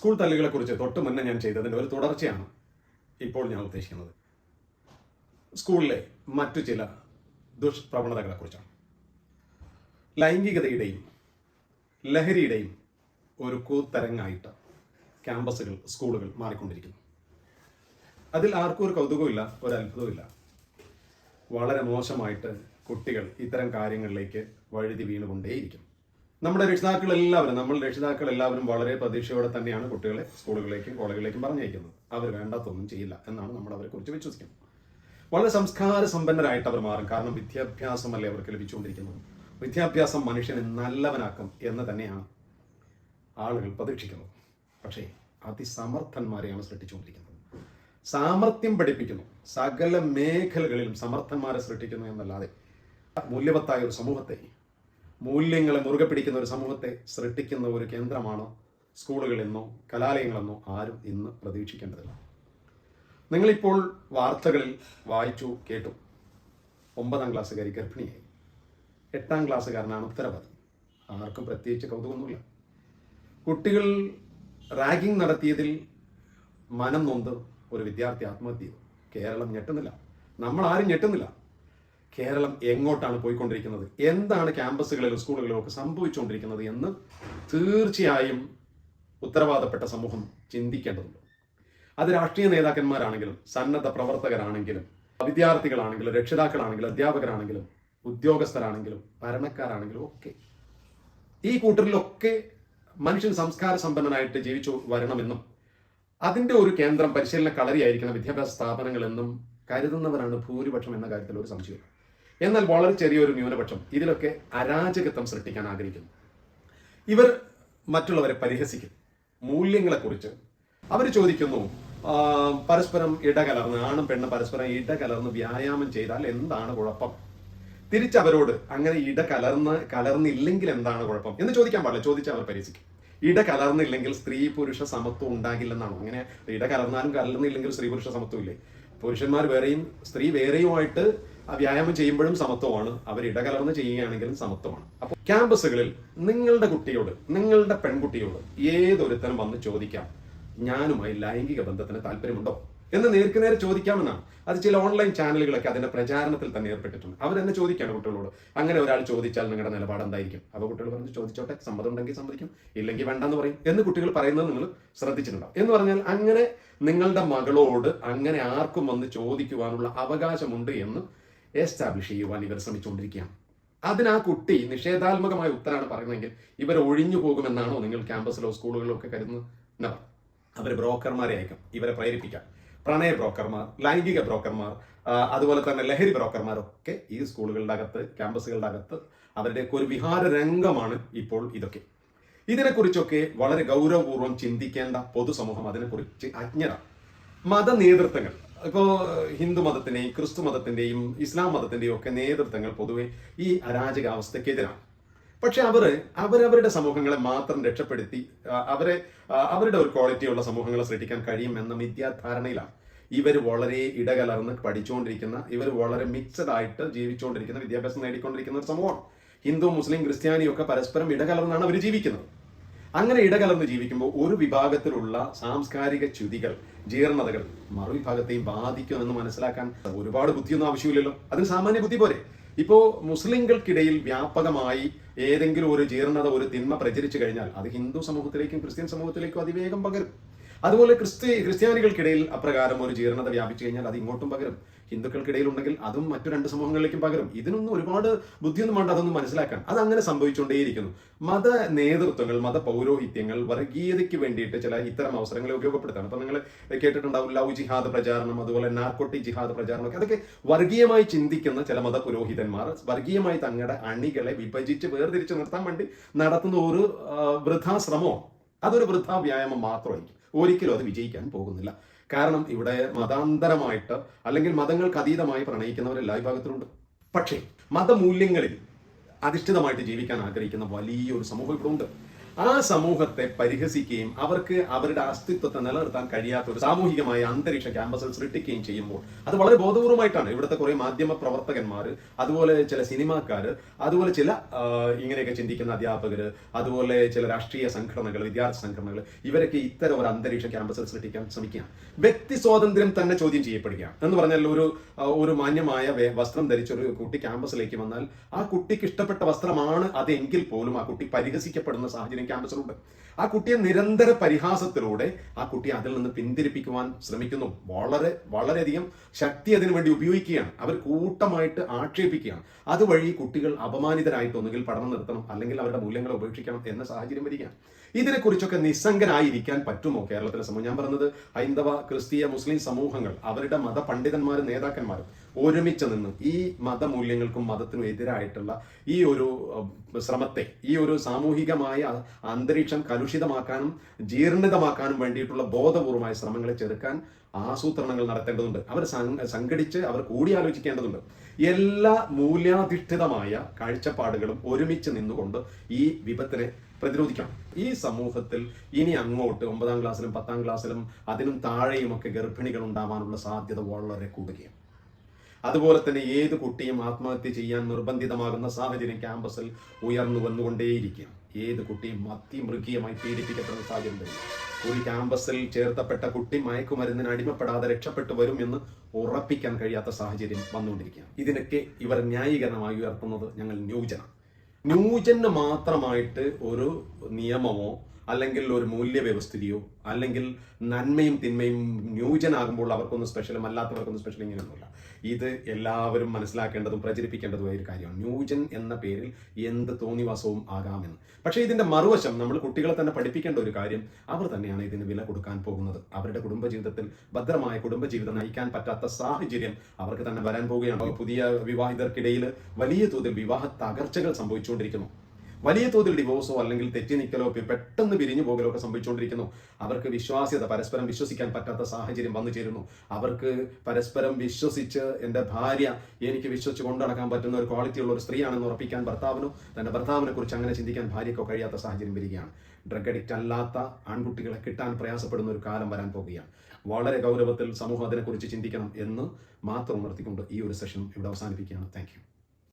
School തല്ലുകളെ കുറിച്ച് തൊട്ട് മുന്നേ ഞാൻ ചെയ്തതിന്റെ ഒരു തുടർച്ചയാണ് ഇപ്പോൾ ഞാൻ ഉദ്ദേശിക്കുന്നത്. സ്കൂളിലെ മറ്റു ചില ദുഷ്പ്രവണതകളെ കുറിച്ചാണ് ലൈംഗികതയുടെയും ലഹരിയുടെയും ഒരു കൂത്തരങ്ങായിട്ട് ക്യാമ്പസുകൾ സ്കൂളുകൾ മാറിക്കൊണ്ടിരിക്കുന്നു. അതിൽ ആർക്കും ഒരു കൗതുകമില്ല ഒരു അത്ഭുതമില്ല വളരെ മോശമായിട്ട് കുട്ടികൾ ഇത്തരം കാര്യങ്ങളിലേക്ക് വഴുതി വീണുകൊണ്ടേയിരിക്കും. നമ്മുടെ രക്ഷിതാക്കൾ എല്ലാവരും നമ്മൾ രക്ഷിതാക്കൾ എല്ലാവരും വളരെ പ്രതീക്ഷയോടെ തന്നെയാണ് കുട്ടികളെ സ്കൂളുകളിലേക്കും കോളേജുകളിലേക്കും പറഞ്ഞയക്കുന്നത്. അവർ വേണ്ടാത്തൊന്നും ചെയ്യില്ല എന്നാണ് നമ്മൾ അവരെ കുറിച്ച് വിശ്വസിക്കുന്നത്. വളരെ സംസ്കാര സമ്പന്നരായിട്ട് അവർ മാറും. കാരണം വിദ്യാഭ്യാസമല്ലേ അവർക്ക് ലഭിച്ചുകൊണ്ടിരിക്കുന്നത്. വിദ്യാഭ്യാസം മനുഷ്യനെ നല്ലവനാക്കും എന്ന് തന്നെയാണ് ആളുകൾ പ്രതീക്ഷിക്കുന്നത്. പക്ഷേ അതിസമർത്ഥന്മാരെയാണ് സൃഷ്ടിച്ചുകൊണ്ടിരിക്കുന്നത്. സാമർത്ഥ്യം പഠിപ്പിക്കുന്നു. സകല മേഖലകളിലും സമർത്ഥന്മാരെ സൃഷ്ടിക്കുന്നു എന്നല്ലാതെ മൂല്യവത്തായ ഒരു സമൂഹത്തെ മൂല്യങ്ങളെ മുറുകെ പിടിക്കുന്ന ഒരു സമൂഹത്തെ സൃഷ്ടിക്കുന്ന ഒരു കേന്ദ്രമാണ് സ്കൂളുകളെന്നോ കലാലയങ്ങളെന്നോ ആരും ഇന്ന് പ്രതീക്ഷിക്കേണ്ടതില്ല. നിങ്ങളിപ്പോൾ വാർത്തകളിൽ വായിച്ചു കേട്ടു. ഒമ്പതാം ക്ലാസ്സുകാരി ഗർഭിണിയായി. എട്ടാം ക്ലാസ്സുകാരനാണ് ഉത്തരവാദി. ആർക്കും പ്രത്യേകിച്ച് കൗതുകമൊന്നുമില്ല. കുട്ടികൾ റാഗിംഗ് നടത്തിയതിൽ മനം നൊന്ത് ഒരു വിദ്യാർത്ഥി ആത്മഹത്യ ചെയ്തു കേരളം ഞെട്ടുന്നില്ല. നമ്മൾ ആരും ഞെട്ടുന്നില്ല. കേരളം എങ്ങോട്ടാണ് പോയിക്കൊണ്ടിരിക്കുന്നത്? എന്താണ് ക്യാമ്പസുകളിലും സ്കൂളുകളിലും ഒക്കെ സംഭവിച്ചുകൊണ്ടിരിക്കുന്നത് എന്ന് തീർച്ചയായും ഉത്തരവാദപ്പെട്ട സമൂഹം ചിന്തിക്കേണ്ടതുണ്ട്. അത് രാഷ്ട്രീയ നേതാക്കന്മാരാണെങ്കിലും സന്നദ്ധ പ്രവർത്തകരാണെങ്കിലും വിദ്യാർത്ഥികളാണെങ്കിലും രക്ഷിതാക്കളാണെങ്കിലും അധ്യാപകരാണെങ്കിലും ഉദ്യോഗസ്ഥരാണെങ്കിലും ഭരണക്കാരാണെങ്കിലും ഒക്കെ. ഈ കൂട്ടരിലൊക്കെ മനുഷ്യൻ സംസ്കാര സമ്പന്നനായിട്ട് ജീവിച്ചു വരണമെന്നും അതിന്റെ ഒരു കേന്ദ്രം പരിശീലന കളരിയായിരിക്കണം വിദ്യാഭ്യാസ സ്ഥാപനങ്ങളെന്നും കരുതുന്നവരാണ് ഭൂരിപക്ഷം എന്ന കാര്യത്തിൽ ഒരു സംശയമില്ല എന്നാൽ വളരെ ചെറിയൊരു ന്യൂനപക്ഷം ഇതിലൊക്കെ അരാജകത്വം സൃഷ്ടിക്കാൻ ആഗ്രഹിക്കുന്നു. ഇവർ മറ്റുള്ളവരെ പരിഹസിക്കും. മൂല്യങ്ങളെക്കുറിച്ച് അവർ ചോദിക്കുന്നു പരസ്പരം ഇടകലർന്ന് ആണും പെണ്ണും പരസ്പരം ഇടകലർന്ന് വ്യായാമം ചെയ്താൽ എന്താണ് കുഴപ്പം? തിരിച്ചവരോട് അങ്ങനെ ഇട കലർന്ന് കലർന്നില്ലെങ്കിൽ എന്താണ് കുഴപ്പം എന്ന് ചോദിക്കാൻ പാടില്ല. ചോദിച്ചാൽ അവർ പരിഹസിക്കും. ഇട കലർന്നില്ലെങ്കിൽ സ്ത്രീ പുരുഷ സമത്വം ഉണ്ടാകില്ലെന്നാണോ? അങ്ങനെ ഇട കലർന്നാലും കലർന്നില്ലെങ്കിൽ സ്ത്രീ പുരുഷ സമത്വം ഇല്ലേ? പുരുഷന്മാർ വേറെയും സ്ത്രീ വേറെയുമായിട്ട് വ്യായാമം ചെയ്യുമ്പോഴും സമത്വമാണ്. അവർ ഇടകലർന്ന് ചെയ്യുകയാണെങ്കിലും സമത്വമാണ്. അപ്പോൾ ക്യാമ്പസുകളിൽ നിങ്ങളുടെ കുട്ടിയോട് നിങ്ങളുടെ പെൺകുട്ടിയോട് ഏതൊരുത്തനും വന്ന് ചോദിക്കാം ഞാനുമായി ലൈംഗിക ബന്ധത്തിന് താല്പര്യമുണ്ടോ? എന്ന് നേർക്ക് നേരെ ചോദിക്കാമെന്നാണ്. അത് ചില ഓൺലൈൻ ചാനലുകളൊക്കെ അതിന്റെ പ്രചാരണത്തിൽ തന്നെ ഏർപ്പെട്ടിട്ടുണ്ട്. അവർ തന്നെ ചോദിക്കാണ് കുട്ടികളോട്. അങ്ങനെ ഒരാൾ ചോദിച്ചാൽ നിങ്ങളുടെ നിലപാട് എന്തായിരിക്കും? അപ്പോൾ കുട്ടികൾ പറഞ്ഞ് ചോദിച്ചോട്ടെ സമ്മതം ഉണ്ടെങ്കിൽ സമ്മതിക്കും ഇല്ലെങ്കിൽ വേണ്ടെന്ന് പറയും എന്ന് കുട്ടികൾ പറയുന്നത് നിങ്ങൾ ശ്രദ്ധിച്ചിട്ടുണ്ടാവും എന്ന് പറഞ്ഞാൽ അങ്ങനെ നിങ്ങളുടെ മകളോട് അങ്ങനെ ആർക്കും വന്ന് ചോദിക്കുവാനുള്ള അവകാശമുണ്ട് എന്ന് എസ്റ്റാബ്ലിഷ് ചെയ്യുവാൻ ഇവർ ശ്രമിച്ചുകൊണ്ടിരിക്കുകയാണ്. അതിന് ആ കുട്ടി നിഷേധാത്മകമായ ഉത്തരമാണ് പറയുന്നതെങ്കിൽ ഇവർ ഒഴിഞ്ഞു പോകുമെന്നാണോ നിങ്ങൾ ക്യാമ്പസിലോ സ്കൂളുകളിലോ ഒക്കെ കരുതുന്നത്. അവർ ബ്രോക്കർമാരെ അയക്കും. ഇവരെ പ്രേരിപ്പിക്കാം. പ്രണയ ബ്രോക്കർമാർ ലൈംഗിക ബ്രോക്കർമാർ അതുപോലെ തന്നെ ലഹരി ബ്രോക്കർമാരൊക്കെ ഈ സ്കൂളുകളുടെ അകത്ത് ക്യാമ്പസുകളുടെ അകത്ത് അവരുടെയൊക്കെ ഒരു വിഹാര രംഗമാണ് ഇപ്പോൾ ഇതൊക്കെ. ഇതിനെക്കുറിച്ചൊക്കെ വളരെ ഗൗരവപൂർവം ചിന്തിക്കേണ്ട പൊതുസമൂഹം അതിനെക്കുറിച്ച് അജ്ഞരാണ്. മത നേതൃത്വങ്ങൾ ഇപ്പോൾ ഹിന്ദു മതത്തിന്റെയും ക്രിസ്തു മതത്തിന്റെയും ഇസ്ലാം മതത്തിന്റെയും ഒക്കെ നേതൃത്വങ്ങൾ പൊതുവെ ഈ അരാജകാവസ്ഥക്കെതിരാണ് പക്ഷെ അവർ അവരവരുടെ സമൂഹങ്ങളെ മാത്രം രക്ഷപ്പെടുത്തി അവരെ അവരുടെ ഒരു ക്വാളിറ്റിയുള്ള സമൂഹങ്ങളെ സൃഷ്ടിക്കാൻ കഴിയും എന്ന മിഥ്യാധാരണയിലാണ്. ഇവർ വളരെ ഇടകലർന്ന് പഠിച്ചുകൊണ്ടിരിക്കുന്ന ഇവർ വളരെ മിക്സഡ് ആയിട്ട് ജീവിച്ചുകൊണ്ടിരിക്കുന്ന വിദ്യാഭ്യാസം നേടിക്കൊണ്ടിരിക്കുന്ന ഒരു സമൂഹമാണ്. ഹിന്ദു മുസ്ലിം ക്രിസ്ത്യാനിയൊക്കെ പരസ്പരം ഇടകലർന്നാണ് അവർ ജീവിക്കുന്നത്. അങ്ങനെ ഇടകലർന്ന് ജീവിക്കുമ്പോൾ ഒരു വിഭാഗത്തിലുള്ള സാംസ്കാരിക ചുതികൾ ജീർണതകൾ മറുവിഭാഗത്തെയും ബാധിക്കുമെന്ന് മനസ്സിലാക്കാൻ ഒരുപാട് ബുദ്ധിയൊന്നും ആവശ്യമില്ലല്ലോ. അതിന് സാമാന്യ ബുദ്ധി പോരെ. ഇപ്പോ മുസ്ലിങ്ങൾക്കിടയിൽ വ്യാപകമായി ഏതെങ്കിലും ഒരു ജീർണത ഒരു തിന്മ പ്രചരിച്ചു കഴിഞ്ഞാൽ അത് ഹിന്ദു സമൂഹത്തിലേക്കും ക്രിസ്ത്യൻ സമൂഹത്തിലേക്കും അതിവേഗം പകരും. അതുപോലെ ക്രിസ്ത്യ ക്രിസ്ത്യാനികൾക്കിടയിൽ അപ്രകാരം ഒരു ജീർണത വ്യാപിച്ചു കഴിഞ്ഞാൽ അത് ഇങ്ങോട്ടും പകരും. ഹിന്ദുക്കൾക്കിടയിൽ ഉണ്ടെങ്കിൽ അതും മറ്റു രണ്ട് സമൂഹങ്ങളിലേക്കും പകരും. ഇതിനൊന്നും ഒരുപാട് ബുദ്ധിയൊന്നും വേണ്ട അതൊന്നും മനസ്സിലാക്കാൻ. അത് അങ്ങനെ സംഭവിച്ചുകൊണ്ടേയിരിക്കുന്നു. മത നേതൃത്വങ്ങൾ മത പൗരോഹിത്യങ്ങൾ വർഗീയതയ്ക്ക് വേണ്ടിയിട്ട് ചില ഇത്തരം അവസരങ്ങളെ ഉപയോഗപ്പെടുത്താണ് അപ്പൊ നിങ്ങൾ കേട്ടിട്ടുണ്ടാവും ലവ് ജിഹാദ് പ്രചാരണം അതുപോലെ നാർക്കോട്ടി ജിഹാദ് പ്രചാരണം ഒക്കെ അതൊക്കെ വർഗീയമായി ചിന്തിക്കുന്ന ചില മത പുരോഹിതന്മാർ വർഗീയമായി തങ്ങളുടെ അണികളെ വിഭജിച്ച് വേർതിരിച്ച് നിർത്താൻ വേണ്ടി നടത്തുന്ന ഒരു വൃഥാശ്രമമാണ് അതൊരു വൃഥാ വ്യായാമം മാത്രമായിരിക്കും. ഒരിക്കലും അത് വിജയിക്കാൻ പോകുന്നില്ല. കാരണം ഇവിടെ മതാന്തരമായിട്ട് അല്ലെങ്കിൽ മതങ്ങൾക്ക് അതീതമായി പ്രണയിക്കുന്നവർ എല്ലാ വിഭാഗത്തിലുണ്ട്. പക്ഷേ മതമൂല്യങ്ങളിൽ അധിഷ്ഠിതമായിട്ട് ജീവിക്കാൻ ആഗ്രഹിക്കുന്ന വലിയൊരു സമൂഹം ഇവിടെ ഉണ്ട് ആ സമൂഹത്തെ പരിഹസിക്കുകയും അവർക്ക് അവരുടെ അസ്തിത്വത്തെ നിലനിർത്താൻ കഴിയാത്ത ഒരു സാമൂഹികമായ അന്തരീക്ഷ ക്യാമ്പസിൽ സൃഷ്ടിക്കുകയും ചെയ്യുമ്പോൾ അത് വളരെ ബോധപൂർവമായിട്ടാണ്. ഇവിടുത്തെ കുറെ മാധ്യമ പ്രവർത്തകന്മാർ അതുപോലെ ചില സിനിമാക്കാർ അതുപോലെ ചില ഇങ്ങനെയൊക്കെ ചിന്തിക്കുന്ന അധ്യാപകർ അതുപോലെ ചില രാഷ്ട്രീയ സംഘടനകൾ വിദ്യാർത്ഥി സംഘടനകൾ ഇവരൊക്കെ ഇത്തരം ഒരു അന്തരീക്ഷ ക്യാമ്പസിൽ സൃഷ്ടിക്കാൻ ശ്രമിക്കുകയാണ്. വ്യക്തി സ്വാതന്ത്ര്യം തന്നെ ചോദ്യം ചെയ്യപ്പെടുകയാണ്. എന്ന് പറഞ്ഞാൽ ഒരു ഒരു മാന്യമായ വസ്ത്രം ധരിച്ച ഒരു കുട്ടി ക്യാമ്പസിലേക്ക് വന്നാൽ ആ കുട്ടിക്ക് ഇഷ്ടപ്പെട്ട വസ്ത്രമാണ് അതെങ്കിൽ പോലും ആ കുട്ടി പരിഹസിക്കപ്പെടുന്ന സാഹചര്യം ക്യാമ്പസിലുണ്ട്. ആ കുട്ടിയെ നിരന്തര പരിഹാസത്തിലൂടെ ആ കുട്ടിയെ അതിൽ നിന്ന് പിന്തിരിപ്പിക്കുവാൻ ശ്രമിക്കുന്നു. വളരെ വളരെയധികം ശക്തി അതിനു വേണ്ടി ഉപയോഗിക്കുകയാണ്. അവർ കൂട്ടമായിട്ട് ആക്ഷേപിക്കുകയാണ്. അതുവഴി കുട്ടികൾ അപമാനിതരായിട്ട് ഒന്നുകിൽ പഠനം നിർത്തണം അല്ലെങ്കിൽ അവരുടെ മൂല്യങ്ങളെ ഉപേക്ഷിക്കണം എന്ന സാഹചര്യം വരികയാണ്. ഇതിനെക്കുറിച്ചൊക്കെ നിസ്സംഗരായിരിക്കാൻ പറ്റുമോ കേരളത്തിലെ സമൂഹം? ഞാൻ പറഞ്ഞത് ഹൈന്ദവ ക്രിസ്തീയ മുസ്ലിം സമൂഹങ്ങൾ അവരുടെ മതപണ്ഡിതന്മാരും നേതാക്കന്മാരും ഒരുമിച്ച് നിന്ന് ഈ മതമൂല്യങ്ങൾക്കും മതത്തിനും എതിരായിട്ടുള്ള ഈ ഒരു ശ്രമത്തെ ഈ ഒരു സാമൂഹികമായ അന്തരീക്ഷം കലുഷിതമാക്കാനും ജീർണിതമാക്കാനും വേണ്ടിയിട്ടുള്ള ബോധപൂർവമായ ശ്രമങ്ങളെ ചെറുക്കാൻ ആസൂത്രണങ്ങൾ നടത്തേണ്ടതുണ്ട്. അവർ സംഘടിച്ച് അവർ കൂടിയാലോചിക്കേണ്ടതുണ്ട്. എല്ലാ മൂല്യാധിഷ്ഠിതമായ കാഴ്ചപ്പാടുകളും ഒരുമിച്ച് നിന്നുകൊണ്ട് ഈ വിപത്തിനെ പ്രതിരോധിക്കണം. ഈ സമൂഹത്തിൽ ഇനി അങ്ങോട്ട് ഒമ്പതാം ക്ലാസ്സിലും പത്താം ക്ലാസ്സിലും അതിനും താഴെയുമൊക്കെ ഗർഭിണികൾ ഉണ്ടാവാനുള്ള സാധ്യത വളരെ കൂടുകയാണ്. അതുപോലെ തന്നെ ഏത് കുട്ടിയും ആത്മഹത്യ ചെയ്യാൻ നിർബന്ധിതമാകുന്ന സാഹചര്യം ക്യാമ്പസിൽ ഉയർന്നു വന്നുകൊണ്ടേയിരിക്കുകയാണ് ഏത് കുട്ടിയും അതിമൃഗീയമായി പീഡിപ്പിക്കപ്പെടുന്ന സാഹചര്യം വരും ഒരു ക്യാമ്പസിൽ ചേർത്തപ്പെട്ട കുട്ടി മയക്കുമരുന്നിന് അടിമപ്പെടാതെ രക്ഷപ്പെട്ടു വരും എന്ന് ഉറപ്പിക്കാൻ കഴിയാത്ത സാഹചര്യം വന്നുകൊണ്ടിരിക്കുകയാണ്. ഇതിനൊക്കെ ഇവർ ന്യായീകരണമായി ഉയർത്തുന്നത് ഞങ്ങൾ ന്യൂജന ന്യൂജന് മാത്രമായിട്ട് ഒരു നിയമമോ അല്ലെങ്കിൽ ഒരു മൂല്യവ്യവസ്ഥിതിയോ അല്ലെങ്കിൽ നന്മയും തിന്മയും ന്യൂജനാകുമ്പോൾ അവർക്കൊന്നും സ്പെഷ്യലും അല്ലാത്തവർക്കൊന്നും സ്പെഷ്യൽ ഇങ്ങനെയൊന്നുമില്ല. ഇത് എല്ലാവരും മനസ്സിലാക്കേണ്ടതും പ്രചരിപ്പിക്കേണ്ടതുമായ ഒരു കാര്യമാണ്. ന്യൂജൻ എന്ന പേരിൽ എന്ത് തോന്നിവാസവും ആകാമെന്ന്. പക്ഷേ ഇതിന്റെ മറുവശം നമ്മൾ കുട്ടികളെ തന്നെ പഠിപ്പിക്കേണ്ട ഒരു കാര്യം അവർ തന്നെയാണ് ഇതിന് വില കൊടുക്കാൻ പോകുന്നത്. അവരുടെ കുടുംബജീവിതത്തിൽ ഭദ്രമായ കുടുംബജീവിതം നയിക്കാൻ പറ്റാത്ത സാഹചര്യം അവർക്ക് തന്നെ വരാൻ പോവുകയാണ്. പുതിയ വിവാഹിതർക്കിടയിൽ വലിയ തോതിൽ വിവാഹ തകർച്ചകൾ സംഭവിച്ചുകൊണ്ടിരിക്കുന്നു. വലിയ തോതിൽ ഡിവോഴ്സോ അല്ലെങ്കിൽ തെറ്റി നിൽക്കലോ പെട്ടെന്ന് പിരിഞ്ഞു പോകലോ ഒക്കെ സംഭവിച്ചുകൊണ്ടിരിക്കുന്നു. അവർക്ക് വിശ്വാസ്യത പരസ്പരം വിശ്വസിക്കാൻ പറ്റാത്ത സാഹചര്യം വന്നു ചേരുന്നു. അവർക്ക് പരസ്പരം വിശ്വസിച്ച് എന്റെ ഭാര്യ എനിക്ക് വിശ്വസിച്ച് കൊണ്ടു നടക്കാൻ പറ്റുന്ന ഒരു ക്വാളിറ്റി ഉള്ള ഒരു സ്ത്രീയാണെന്ന് ഉറപ്പിക്കാൻ ഭർത്താവിനോ തന്റെ ഭർത്താവിനെ കുറിച്ച് അങ്ങനെ ചിന്തിക്കാൻ ഭാര്യയ്ക്കോ കഴിയാത്ത സാഹചര്യം വരികയാണ്. ഡ്രഗ് അഡിക്റ്റ് അല്ലാത്ത ആൺകുട്ടികളെ കിട്ടാൻ പ്രയാസപ്പെടുന്ന ഒരു കാലം വരാൻ പോവുകയാണ്. വളരെ ഗൗരവത്തിൽ സമൂഹം അതിനെക്കുറിച്ച് ചിന്തിക്കണം എന്ന് മാത്രം ഉണർത്തിക്കൊണ്ട് ഈ ഒരു സെഷൻ ഇവിടെ അവസാനിപ്പിക്കുകയാണ്. താങ്ക്